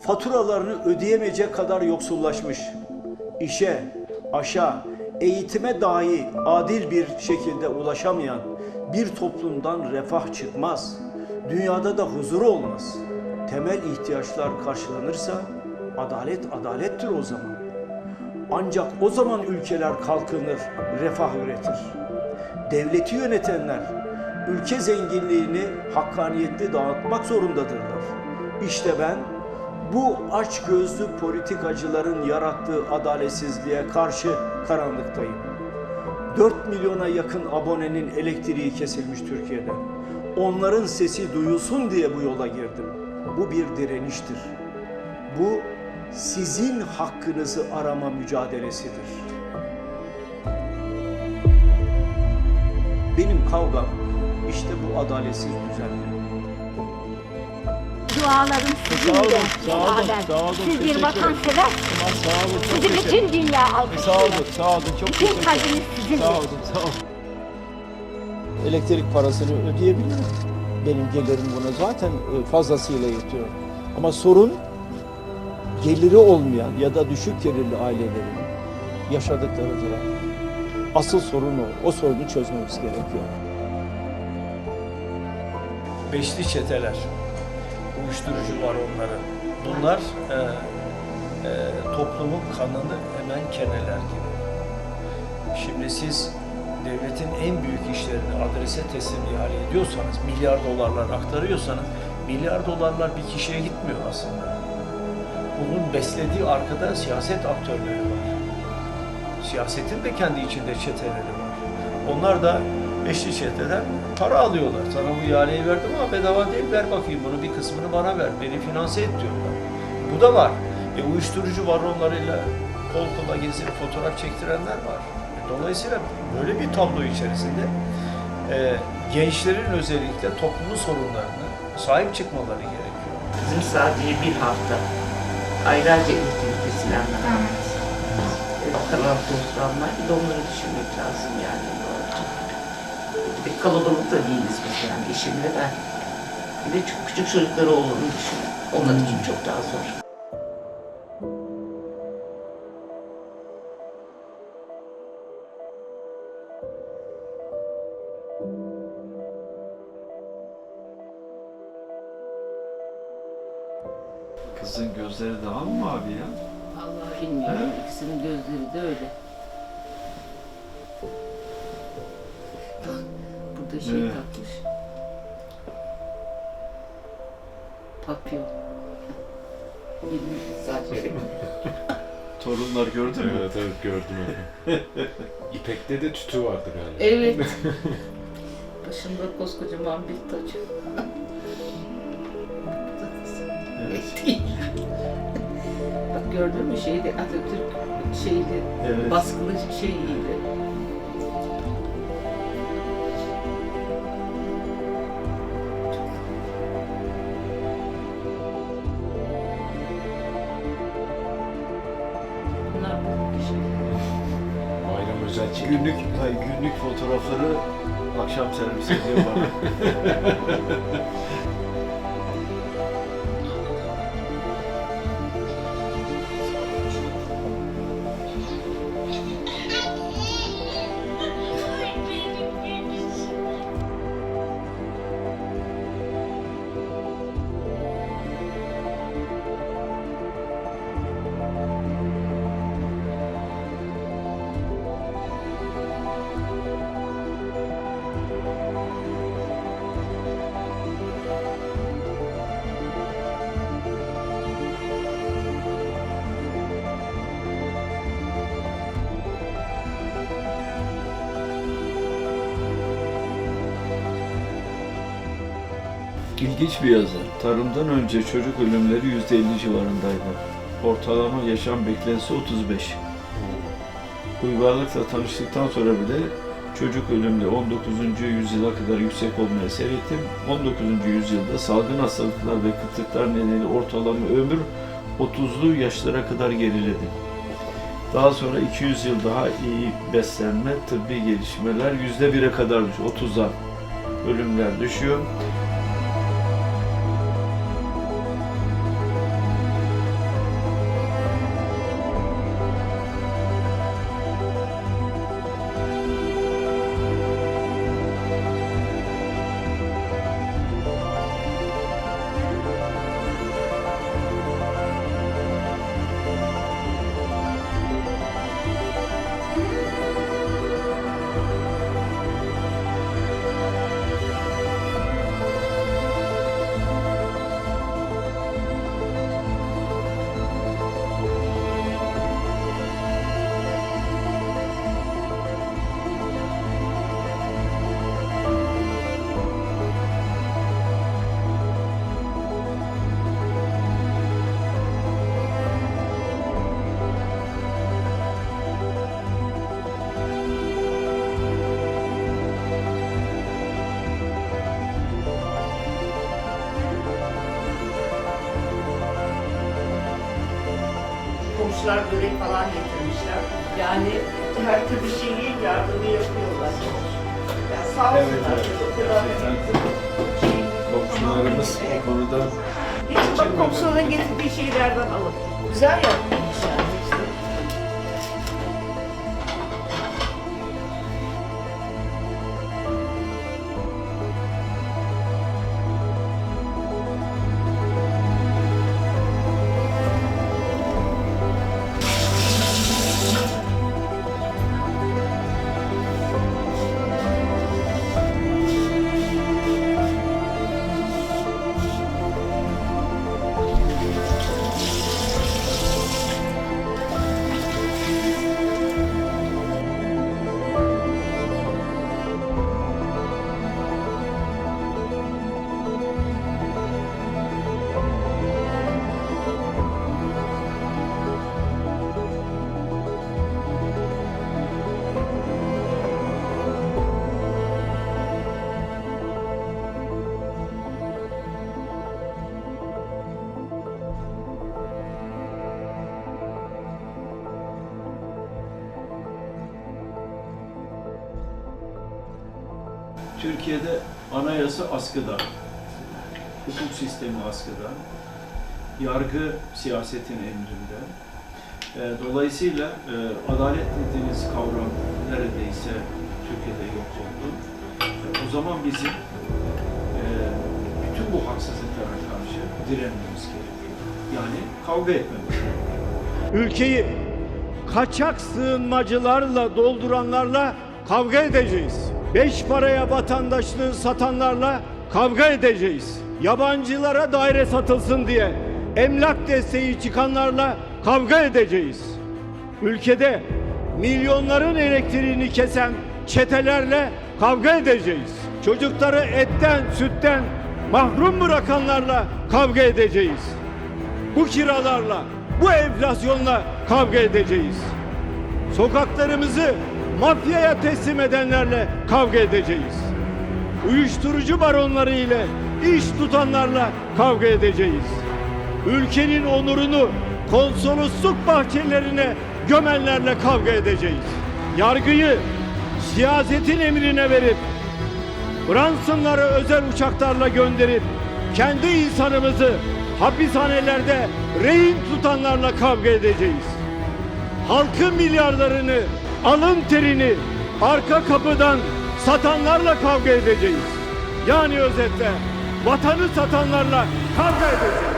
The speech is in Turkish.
faturalarını ödeyemeyecek kadar yoksullaşmış. İşe, aşa, eğitime dahi adil bir şekilde ulaşamayan bir toplumdan refah çıkmaz. Dünyada da huzur olmaz. Temel ihtiyaçlar karşılanırsa adalet adalettir o zaman. Ancak o zaman ülkeler kalkınır, refah üretir. Devleti yönetenler ülke zenginliğini hakkaniyetli dağıtmak zorundadırlar. İşte ben bu aç gözlü politikacıların yarattığı adaletsizliğe karşı karanlıktayım. 4 milyona yakın abonenin elektriği kesilmiş Türkiye'de. Onların sesi duyulsun diye bu yola girdim. Bu bir direniştir. Bu sizin hakkınızı arama mücadelesidir. Benim kavgam işte bu adaletsiz düzenle. Dualarım sizinle. Sağ olun, sağ olun, beraber. sağ olun, Siz bir vatansever. Tamam sağ olun. Sizi bütün dünya Sağ alkışlıyor. olun, sağ olun. Çok Bütün teşekkür kalbimiz sizinle. Sağ olun, sağ olun. Elektrik parasını ödeyebilirim. Benim gelirim buna zaten e, fazlasıyla yetiyor. Ama sorun geliri olmayan ya da düşük gelirli ailelerin yaşadıklarıdır. Asıl sorun o. O sorunu çözmemiz gerekiyor. beşli çeteler, uyuşturucu var onların. Bunlar e, e, toplumun kanını hemen keneler gibi. Şimdi siz devletin en büyük işlerini adrese teslim ihale ediyorsanız, milyar dolarlar aktarıyorsanız, milyar dolarlar bir kişiye gitmiyor aslında. Bunun beslediği arkada siyaset aktörleri var. Siyasetin de kendi içinde çeteleri var. Onlar da beşli çeteden para alıyorlar. Sana bu ihaleyi verdim ama bedava değil ver bakayım bunu bir kısmını bana ver. Beni finanse et diyorlar. Bu da var. E, uyuşturucu baronlarıyla kol kola gezip fotoğraf çektirenler var. E, dolayısıyla böyle bir tablo içerisinde e, gençlerin özellikle toplumun sorunlarına sahip çıkmaları gerekiyor. Bizim sadece bir hafta aylarca kesilenler var. Evet, bir de onları düşünmek lazım yani. De kalabalık da değiliz biz yani eşimle ben. Bir de çok küçük çocukları olduğunu düşünün. Onlar için çok daha zor. Kızın gözleri daha mı mavi ya? Allah bilmiyorum. İkisinin gözleri de öyle. Burada şey Evet. takmış. Papyon. Sadece. Torunlar gördün mü? Evet evet gördüm onu. İpek'te de tütü vardı galiba. Evet. Başımda koskocaman bir taç. Evet. Bak gördün mü şeyde Atatürk şeyli Evet. baskılı şeyiydi. Çekim. Günlük, hayır, günlük fotoğrafları akşam servis ediyor bana. İlginç bir yazı. Tarımdan önce çocuk ölümleri %50 civarındaydı. Ortalama yaşam beklentisi 35. Uygarlıkla tanıştıktan sonra bile çocuk ölümleri 19. yüzyıla kadar yüksek olmaya seyrettim. 19. yüzyılda salgın hastalıklar ve kıtlıklar nedeniyle ortalama ömür 30'lu yaşlara kadar geriledi. Daha sonra 200 yıl daha iyi beslenme, tıbbi gelişmeler %1'e kadar düşüyor. 30'a ölümler düşüyor. Almışlar, börek falan getirmişler. Yani her türlü şeyi yardımı yapıyorlar. Yani sağ olsunlar. o kadar şey- Komşularımız o konuda Hiç bak komşuların getirdiği şeylerden alın. Güzel yapmış Türkiye'de anayasa askıda, hukuk sistemi askıda, yargı siyasetin emrinde. E, Dolayısıyla e, adalet dediğiniz kavram neredeyse Türkiye'de yok oldu. E, O zaman bizim e, bütün bu haksızlıklara karşı direnmemiz gerekiyor. Yani kavga etmemiz. Ülkeyi kaçak sığınmacılarla dolduranlarla kavga edeceğiz. Beş paraya vatandaşlığı satanlarla kavga edeceğiz. Yabancılara daire satılsın diye emlak desteği çıkanlarla kavga edeceğiz. Ülkede milyonların elektriğini kesen çetelerle kavga edeceğiz. Çocukları etten, sütten mahrum bırakanlarla kavga edeceğiz. Bu kiralarla, bu enflasyonla kavga edeceğiz. Sokaklarımızı mafyaya teslim edenlerle kavga edeceğiz. Uyuşturucu baronları ile iş tutanlarla kavga edeceğiz. Ülkenin onurunu konsolosluk bahçelerine gömenlerle kavga edeceğiz. Yargıyı siyasetin emrine verip Bransonları özel uçaklarla gönderip kendi insanımızı hapishanelerde rehin tutanlarla kavga edeceğiz. Halkın milyarlarını, alın terini arka kapıdan satanlarla kavga edeceğiz. Yani özetle vatanı satanlarla kavga edeceğiz.